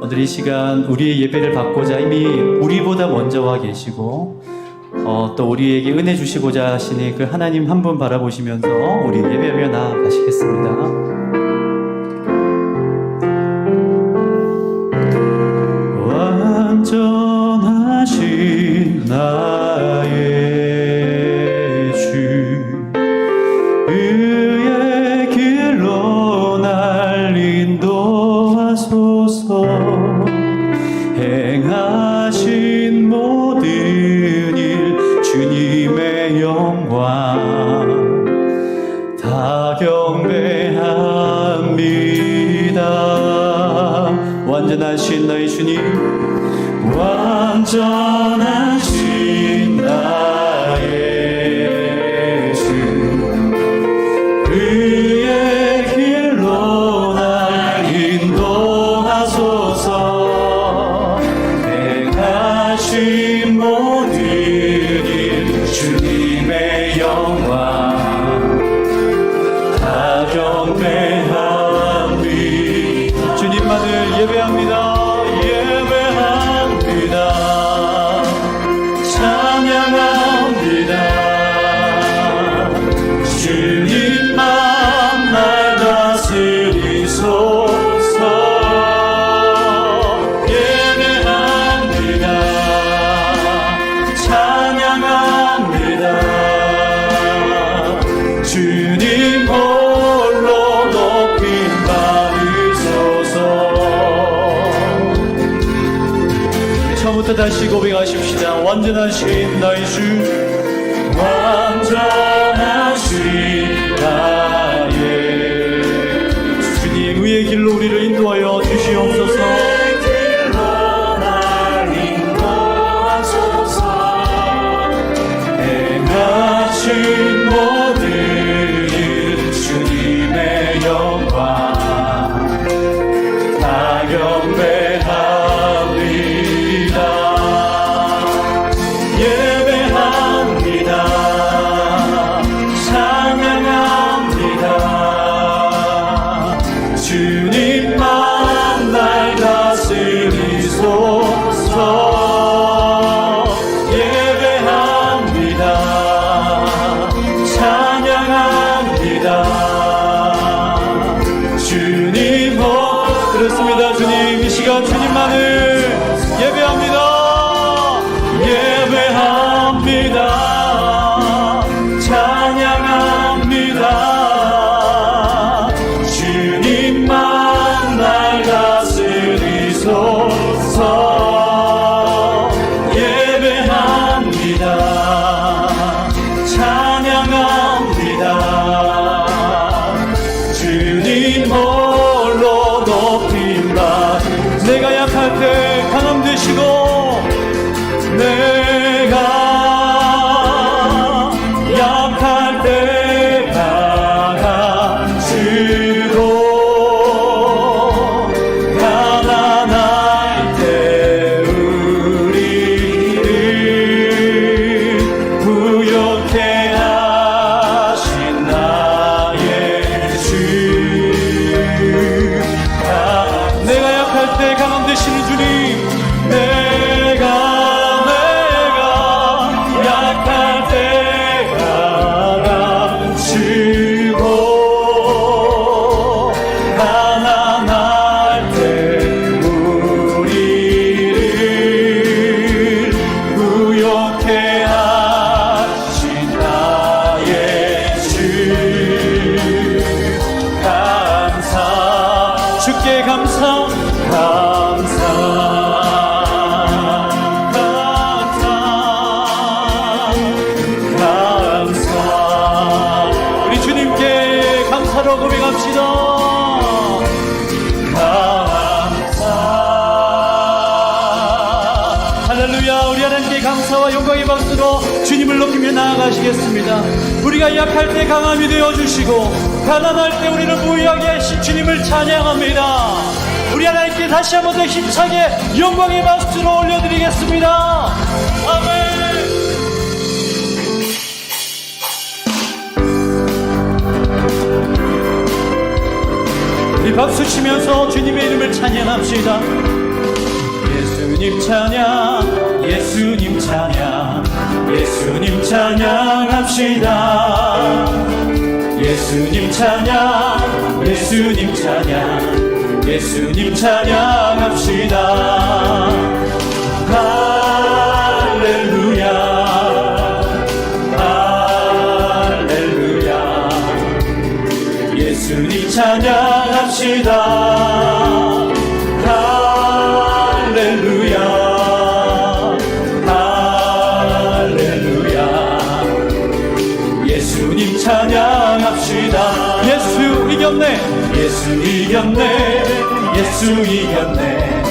오늘 이 시간 우리의 예배를 받고자 이미 우리보다 먼저 와 계시고 어, 또 우리에게 은혜 주시고자 하시니 그 하나님 한 분 바라보시면서 우리 예배하며 나아가시겠습니다. 다 경배합니다. 완전하신 나의 주님 완전 찬양 다시 고백하십시다. 완전하신 나의 주. 완전 나아가시겠습니다. 우리가 약할 때 강함이 되어 주시고 가난할 때 우리를 무의하게 하신 주님을 찬양합니다. 우리 하나님께 다시 한번 더 힘차게 영광의 박수로 올려드리겠습니다. 아멘. 우리 박수 치면서 주님의 이름을 찬양합시다. 예수님 찬양 예수님 찬양 예수님 찬양합시다. 예수님 찬양 예수님 찬양 예수님 찬양합시다. 찬양합시다 찬양합시다. 예수 이겼네. 예수 이겼네. 예수 이겼네.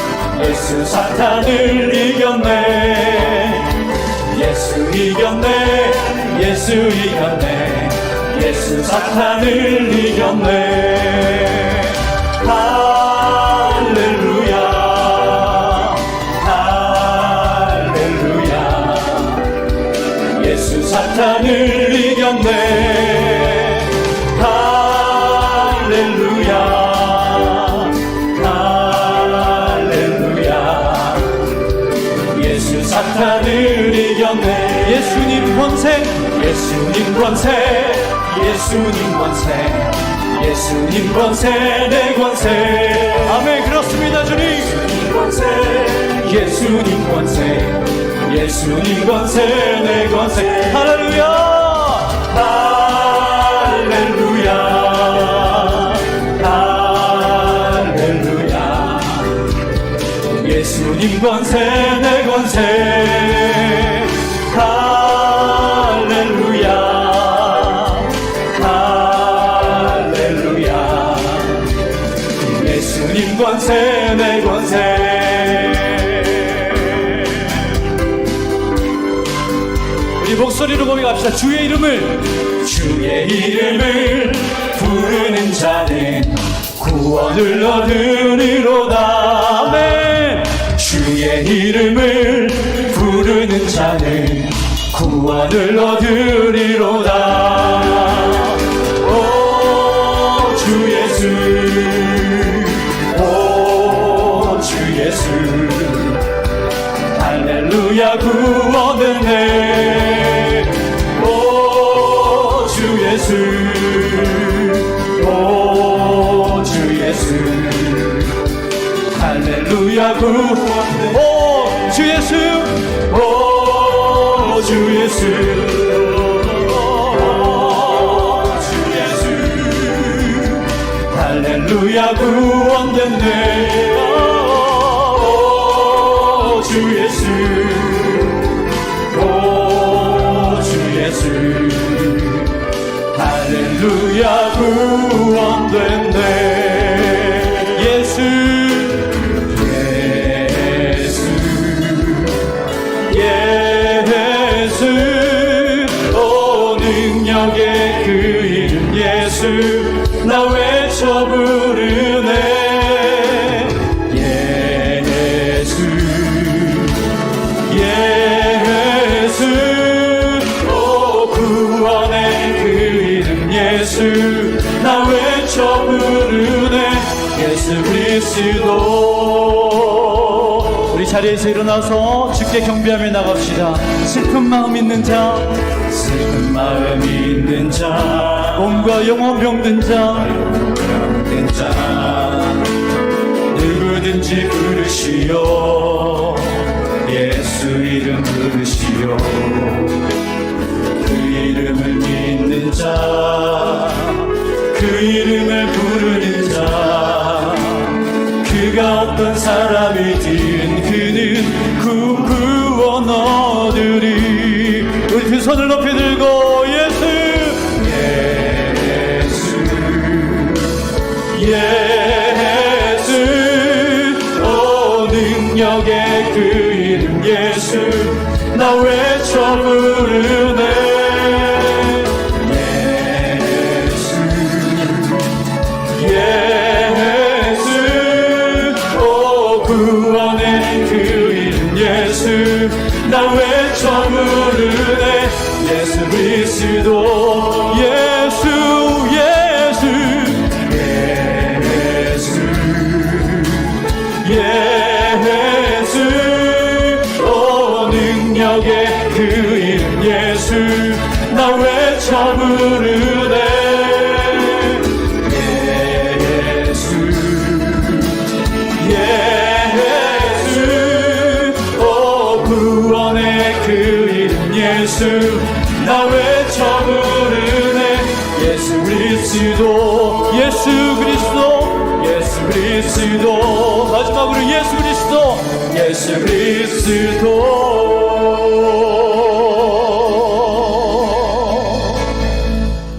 예수 사탄을 이겼네. 예수 이겼네. 예수 이겼네. 예수 사탄을 이겼네. 할렐루야. 할렐루야. 예수 사탄을 이겼네 이겼네 예수님 권세 예수님 권세 예수님 권세 예수님 권세 내 권세. 아멘 그렇습니다 주님 권세 예수님 권세 예수님 권세 내 권세. 할렐루야. 할렐루야. 할렐루야. 예수님 권세 권세 내 권세. 우리 목소리로 고백합시다. 주의 이름을. 주의 이름을 부르는 자는 구원을 얻으리로다. 아멘. 주의 이름을 부르는 자는 구원을 얻으리로다 오 주 예수. 할렐루야 구원을 오주 예수. 오주 예수. 오주 예수. 할렐루야 구원됐네 오주 예수 구원됐네. 예수. 예수. 예수. 오 능력의 그 이름 예수. 나 외쳐 부르네. 예수. 예수. 오 구원의 그 이름 예수 나 외쳐 부르네. 예수 그리스도. 우리 자리에서 일어나서 주께 경배하며 나갑시다. 슬픈 마음 있는 자. 슬픈 마음 있는 자. 몸과 영혼 병든 자. 병든 자 누구든지 부르시오. 예수 이름 부르시오 어떤 사람이든 그는 구 구원 얻으리 우리 두 손을 높이 들고 예수 예수 예수. 오 능력의 그 이름 예수. 나외 나 외쳐 부르네 예수 그리스도 예수 예수 예수 예수. 능력의 그 이름 예수. 나 외쳐 부르네 그 이름 예수 나 외쳐 부르네. 예수 그리스도 예수 그리스도 예수 그리스도. 마지막으로 예수 그리스도 예수 그리스도